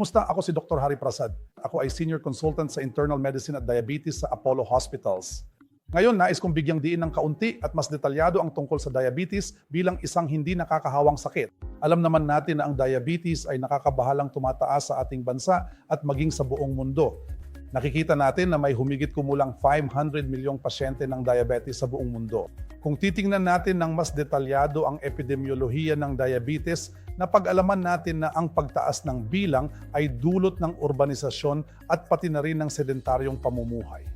Kumusta? Ako si Dr. Hari Prasad. Ako ay Senior Consultant sa Internal Medicine at Diabetes sa Apollo Hospitals. Ngayon, nais kong bigyang diin ng kaunti at mas detalyado ang tungkol sa diabetes bilang isang hindi nakakahawang sakit. Alam naman natin na ang diabetes ay nakakabahalang tumataas sa ating bansa at maging sa buong mundo. Nakikita natin na may humigit kumulang 500 milyong pasyente ng diabetes sa buong mundo. Kung titingnan natin ng mas detalyado ang epidemiolohiya ng diabetes, napag-alaman natin na ang pagtaas ng bilang ay dulot ng urbanisasyon at pati na rin ng sedentaryong pamumuhay.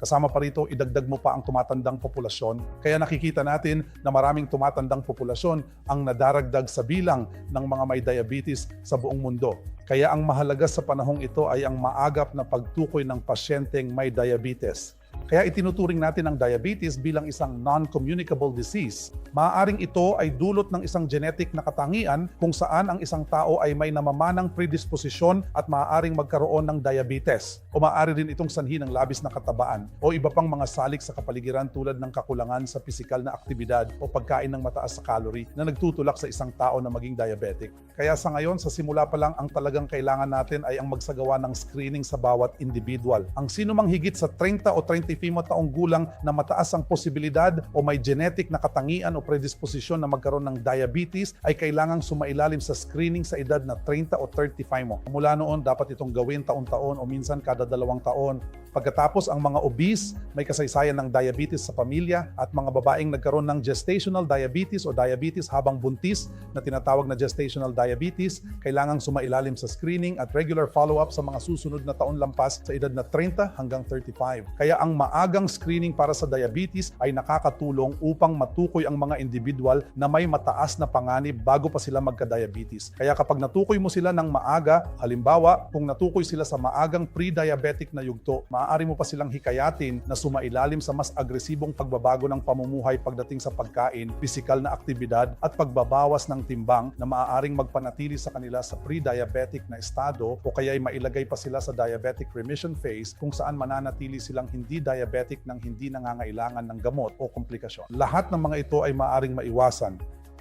Kasama pa rito, idagdag mo pa ang tumatandang populasyon. Kaya nakikita natin na maraming tumatandang populasyon ang nadaragdag sa bilang ng mga may diabetes sa buong mundo. Kaya ang mahalaga sa panahong ito ay ang maagap na pagtukoy ng pasyenteng may diabetes. Kaya itinuturing natin ang diabetes bilang isang non-communicable disease. Maaaring ito ay dulot ng isang genetic na katangian kung saan ang isang tao ay may namamanang predisposisyon at maaaring magkaroon ng diabetes. O maaari rin itong sanhi ng labis na katabaan o iba pang mga salik sa kapaligiran tulad ng kakulangan sa pisikal na aktibidad o pagkain ng mataas sa calorie na nagtutulak sa isang tao na maging diabetic. Kaya sa ngayon, sa simula pa lang, ang talagang kailangan natin ay ang magsagawa ng screening sa bawat individual. Ang sino mang higit sa 30 o 35 taong gulang na mataas ang posibilidad o may genetic na katangian o predisposisyon na magkaroon ng diabetes ay kailangang sumailalim sa screening sa edad na 30 o 35 mo. Mula noon, dapat itong gawin taon-taon o minsan kada dalawang taon. Pagkatapos ang mga obese, may kasaysayan ng diabetes sa pamilya at mga babaeng nagkaroon ng gestational diabetes o diabetes habang buntis na tinatawag na gestational diabetes, kailangang sumailalim sa screening at regular follow-up sa mga susunod na taon lampas sa edad na 30 hanggang 35. Kaya ang maagang screening para sa diabetes ay nakakatulong upang matukoy ang mga individual na may mataas na panganib bago pa sila magka-diabetes. Kaya kapag natukoy mo sila ng maaga, halimbawa kung natukoy sila sa maagang pre-diabetic na yugto, maaari mo pa silang hikayatin na sumailalim sa mas agresibong pagbabago ng pamumuhay pagdating sa pagkain, pisikal na aktibidad at pagbabawas ng timbang na maaaring magpanatili sa kanila sa pre-diabetic na estado o kaya ay mailagay pa sila sa diabetic remission phase kung saan mananatili silang hindi diabetic nang hindi nangangailangan ng gamot o komplikasyon. Lahat ng mga ito ay maaaring maiwasan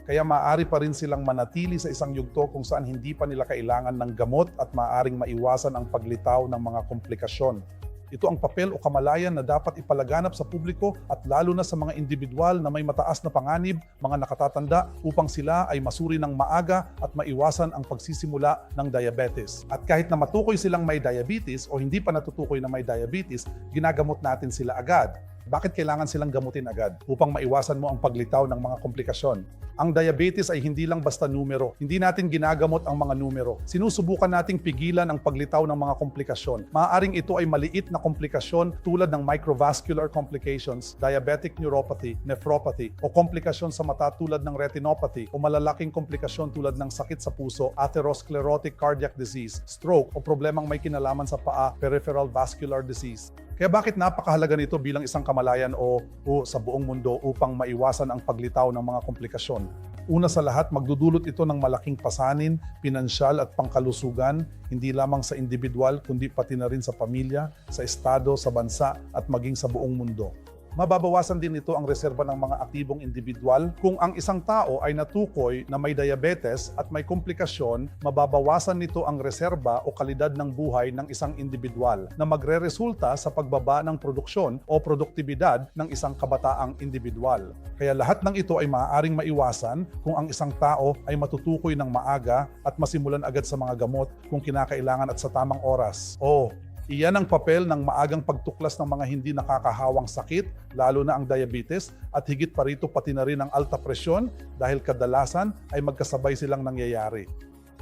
kaya maaari pa rin silang manatili sa isang yugto kung saan hindi pa nila kailangan ng gamot at maaaring maiwasan ang paglitaw ng mga komplikasyon. Ito ang papel o kamalayan na dapat ipalaganap sa publiko at lalo na sa mga individual na may mataas na panganib, mga nakatatanda upang sila ay masuri ng maaga at maiwasan ang pagsisimula ng diabetes. At kahit na matukoy silang may diabetes o hindi pa natutukoy na may diabetes, ginagamot natin sila agad. Bakit kailangan silang gamutin agad? Upang maiwasan mo ang paglitaw ng mga komplikasyon. Ang diabetes ay hindi lang basta numero. Hindi natin ginagamot ang mga numero. Sinusubukan nating pigilan ang paglitaw ng mga komplikasyon. Maaaring ito ay maliit na komplikasyon tulad ng microvascular complications, diabetic neuropathy, nephropathy, o komplikasyon sa mata tulad ng retinopathy, o malalaking komplikasyon tulad ng sakit sa puso, atherosclerotic cardiac disease, stroke, o problemang may kinalaman sa paa, peripheral vascular disease. Kaya bakit napakahalaga nito bilang isang kamalayan o, o sa buong mundo upang maiwasan ang paglitaw ng mga komplikasyon? Una sa lahat, magdudulot ito ng malaking pasanin, pinansyal at pangkalusugan, hindi lamang sa individual kundi pati na rin sa pamilya, sa estado, sa bansa at maging sa buong mundo mababawasan din ito ang reserba ng mga aktibong individual. Kung ang isang tao ay natukoy na may diabetes at may komplikasyon, mababawasan nito ang reserba o kalidad ng buhay ng isang individual na magre-resulta sa pagbaba ng produksyon o produktibidad ng isang kabataang individual. Kaya lahat ng ito ay maaaring maiwasan kung ang isang tao ay matutukoy ng maaga at masimulan agad sa mga gamot kung kinakailangan at sa tamang oras. O Iyan ang papel ng maagang pagtuklas ng mga hindi nakakahawang sakit, lalo na ang diabetes, at higit pa rito pati na rin ang alta presyon dahil kadalasan ay magkasabay silang nangyayari.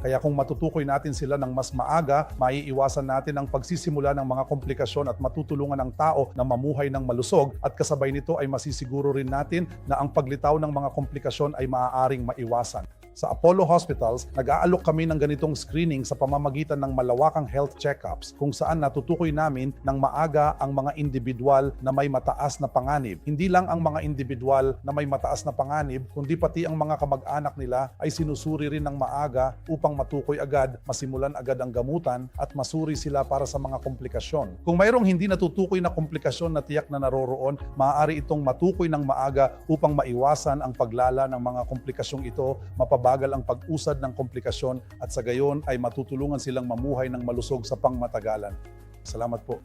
Kaya kung matutukoy natin sila ng mas maaga, maiiwasan natin ang pagsisimula ng mga komplikasyon at matutulungan ang tao na mamuhay ng malusog at kasabay nito ay masisiguro rin natin na ang paglitaw ng mga komplikasyon ay maaaring maiwasan. Sa Apollo Hospitals, nag-aalok kami ng ganitong screening sa pamamagitan ng malawakang health checkups kung saan natutukoy namin ng maaga ang mga individual na may mataas na panganib. Hindi lang ang mga individual na may mataas na panganib, kundi pati ang mga kamag-anak nila ay sinusuri rin ng maaga upang matukoy agad, masimulan agad ang gamutan at masuri sila para sa mga komplikasyon. Kung mayroong hindi natutukoy na komplikasyon na tiyak na naroroon, maaari itong matukoy ng maaga upang maiwasan ang paglala ng mga komplikasyong ito, mapababa mabagal ang pag-usad ng komplikasyon at sa gayon ay matutulungan silang mamuhay ng malusog sa pangmatagalan. Salamat po.